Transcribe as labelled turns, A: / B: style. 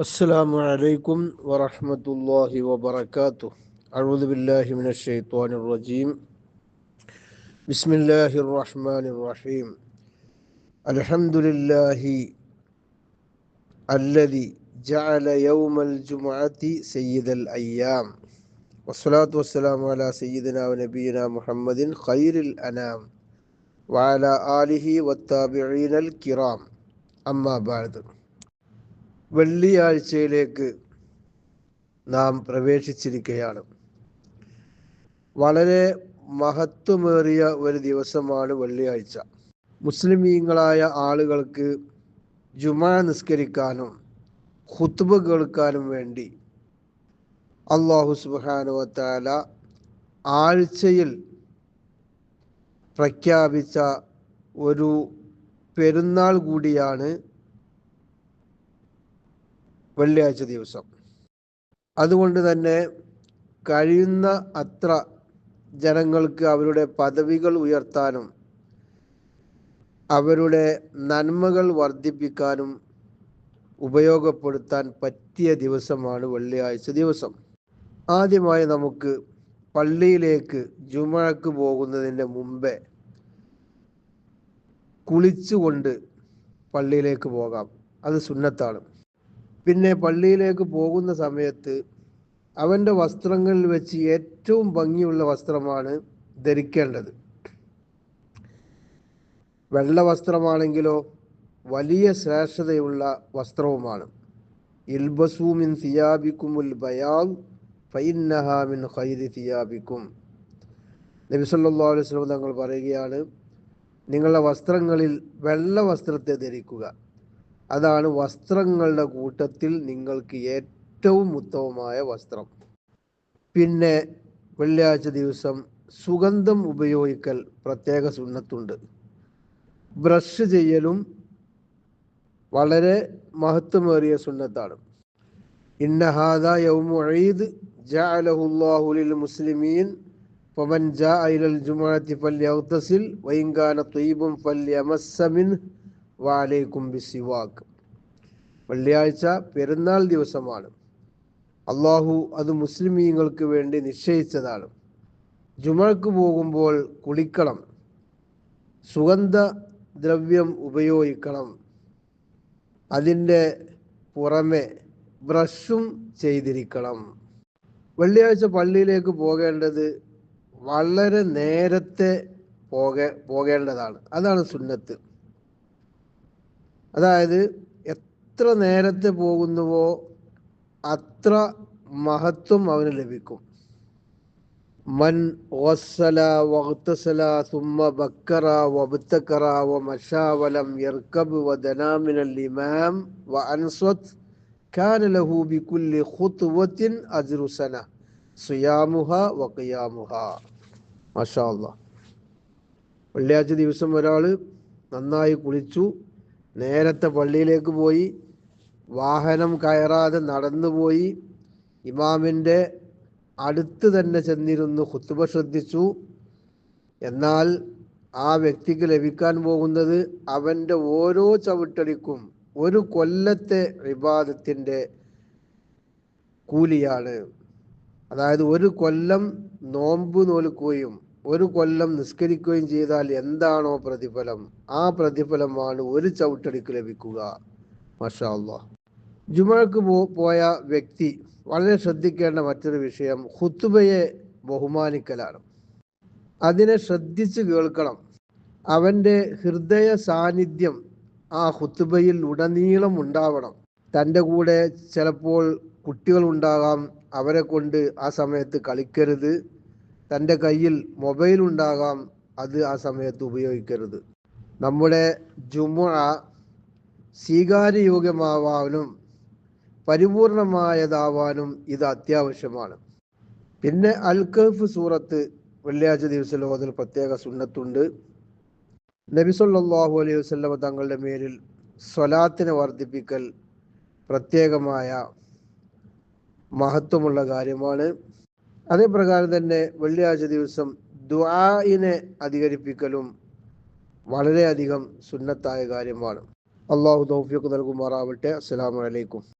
A: السلام عليكم ورحمة الله وبركاته. أعوذ بالله من الشيطان الرجيم. بسم الله الرحمن الرحيم. الحمد لله الذي جعل يوم الجمعة سيد الأيام. والصلاة والسلام على سيدنا ونبينا محمد خير الأنام وعلى آله والتابعين الكرام. أما بعد. വെള്ളിയാഴ്ചയിലേക്ക് നാം പ്രവേശിച്ചിരിക്കുകയാണ് വളരെ മഹത്വമേറിയ ഒരു ദിവസമാണ് വെള്ളിയാഴ്ച. മുസ്ലിമീങ്ങളായ ആളുകൾക്ക് ജുമാ നിസ്കരിക്കാനും ഹുത്തുബ കേൾക്കാനും വേണ്ടി അള്ളാഹു സുബാനുവത്താല ആഴ്ചയിൽ പ്രഖ്യാപിച്ച ഒരു പെരുന്നാൾ കൂടിയാണ് വെള്ളിയാഴ്ച ദിവസം. അതുകൊണ്ട് തന്നെ കഴിയുന്ന അത്ര ജനങ്ങൾക്ക് അവരുടെ പദവികൾ ഉയർത്താനും അവരുടെ നന്മകൾ വർദ്ധിപ്പിക്കാനും ഉപയോഗപ്പെടുത്താൻ പറ്റിയ ദിവസമാണ് വെള്ളിയാഴ്ച ദിവസം. ആദ്യമായി നമുക്ക് പള്ളിയിലേക്ക് ജുമഴക്ക് പോകുന്നതിന്റെ മുമ്പേ കുളിച്ചുകൊണ്ട് പള്ളിയിലേക്ക് പോകാം. അത് സുന്നത്താണ്. പിന്നെ പള്ളിയിലേക്ക് പോകുന്ന സമയത്ത് അവന്റെ വസ്ത്രങ്ങളിൽ വെച്ച് ഏറ്റവും ഭംഗിയുള്ള വസ്ത്രമാണ് ധരിക്കേണ്ടത്. വെള്ള വസ്ത്രമാണെങ്കിലോ വലിയ ശ്രേഷ്ഠതയുള്ള വസ്ത്രവുമാണ്. ഇൽബസൂമിൻ സിയാബിക്കുമുൽ ബയാൽ ഫൈനഹാമിൻ ഖൈദി സിയാബിക്കും. നബി സല്ലല്ലാഹു അലൈഹി വസല്ലം തങ്ങൾ പറയുകയാണ് നിങ്ങളുടെ വസ്ത്രങ്ങളിൽ വെള്ള വസ്ത്രത്തെ ധരിക്കുക. അതാണ് വസ്ത്രങ്ങളുടെ കൂട്ടത്തിൽ നിങ്ങൾക്ക് ഏറ്റവും ഉത്തമമായ വസ്ത്രം. പിന്നെ വെള്ളിയാഴ്ച ദിവസം സുഗന്ധം ഉപയോഗിക്കൽ പ്രത്യേക സുന്നത്തുണ്ട്. ബ്രഷ് ചെയ്യലും വളരെ മഹത്വമേറിയ സുന്നത്താണ്. ഇന്നഹാദ യൗമു ഈദ് ലിൽ മുസ്ലിമീൻ പവൻ ജാ ഇലൽ ജുമുഅത്തി ഫൽയഗ്തസിൽ വഇൻ കാന ത്വയ്യിബൻ ഫൽയമസ്സ വാലൈക്കും ബിസിവാക്ക് വെള്ളിയാഴ്ച പെരുന്നാൾ ദിവസമാണ്. അള്ളാഹു അത് മുസ്ലിമീങ്ങൾക്ക് വേണ്ടി നിശ്ചയിച്ചതാണ്. ജുമഴക്ക് പോകുമ്പോൾ കുളിക്കണം. സുഗന്ധ ദ്രവ്യം ഉപയോഗിക്കണം. അതിന്റെ പുറമെ ബ്രഷും ചെയ്തിരിക്കണം. വെള്ളിയാഴ്ച പള്ളിയിലേക്ക് പോകേണ്ടത് വളരെ നേരത്തെ പോകേ പോകേണ്ടതാണ്. അതാണ് സുന്നത്ത്. അതായത് എത്ര നേരത്തെ പോകുന്നുവോ അത്ര മഹത്വം അവന് ലഭിക്കും. മൻ ഓസല വഖ്തസല സുമ്മ ബക്കറ വബുത്തക്കറ വ മഷാവലം യർക്കബ് വ ധനാമിനൽ ഇമാം വ അൻസ്വത് കാന ലഹു സുയാമുഹ വ ഖിയാമുഹ വെള്ളിയാഴ്ച ദിവസം ഒരാൾ നന്നായി കുളിച്ചു നേരത്തെ പള്ളിയിലേക്ക് പോയി വാഹനം കയറാതെ നടന്നുപോയി ഇമാമിന്റെ അടുത്ത് തന്നെ ചെന്നിരുന്നു ഹുത്തുബ ശ്രദ്ധിച്ചു. എന്നാൽ ആ വ്യക്തിക്ക് ലഭിക്കാൻ പോകുന്നത് അവന്റെ ഓരോ ചവിട്ടടിക്കും ഒരു കൊല്ലത്തെ വിവാദത്തിന്റെ കൂലിയാണ്. അതായത് ഒരു കൊല്ലം നോമ്പ് നോൽക്കുകയും ഒരു കൊല്ലം നിസ്കരിക്കുകയും ചെയ്താൽ എന്താണോ പ്രതിഫലം? ആ പ്രതിഫലമാണ് ഒരു ചവിട്ടടിക്ക് ലഭിക്കുക. മഷാ അള്ളാഹ് പോ പോയ വ്യക്തി വളരെ ശ്രദ്ധിക്കേണ്ട മറ്റൊരു വിഷയം ഹുത്തുബയെ ബഹുമാനിക്കലാണ്. അതിനെ ശ്രദ്ധിച്ച് കേൾക്കണം. അവന്റെ ഹൃദയ സാന്നിധ്യം ആ ഹുത്തുബയിൽ ഉടനീളം ഉണ്ടാവണം. തന്റെ കൂടെ ചിലപ്പോൾ കുട്ടികൾ ഉണ്ടാകാം. അവരെ കൊണ്ട് ആ സമയത്ത് കളിക്കരുത്. തന്റെ കയ്യിൽ മൊബൈൽ ഉണ്ടാകാം അത് ആ സമയത്ത് ഉപയോഗിക്കരുത്. നമ്മുടെ ജുമുഅ സ്വീകാര്യയോഗ്യമാവാനും പരിപൂർണമായതാവാനും ഇത് അത്യാവശ്യമാണ്. പിന്നെ അൽ കഫ് സൂറത്ത് വെള്ളിയാഴ്ച ദിവസം ലോകത്തിൽ പ്രത്യേക സുന്നത്തുണ്ട്. നബി സല്ലല്ലാഹു അലൈഹി വസല്ലമ തങ്ങളുടെ മേലിൽ സ്വലാത്തിനെ വർദ്ധിപ്പിക്കൽ പ്രത്യേകമായ മഹത്വമുള്ള കാര്യമാണ്. അതേപ്രകാരം തന്നെ വെള്ളിയാഴ്ച ദിവസം ദുആയിനെ അധികരിപ്പിക്കലും വളരെയധികം സുന്നത്തായ കാര്യമാണ്. അള്ളാഹു തൗഫീഖ് നൽകുമാറാവട്ടെ. അസ്സലാമു അലൈക്കും.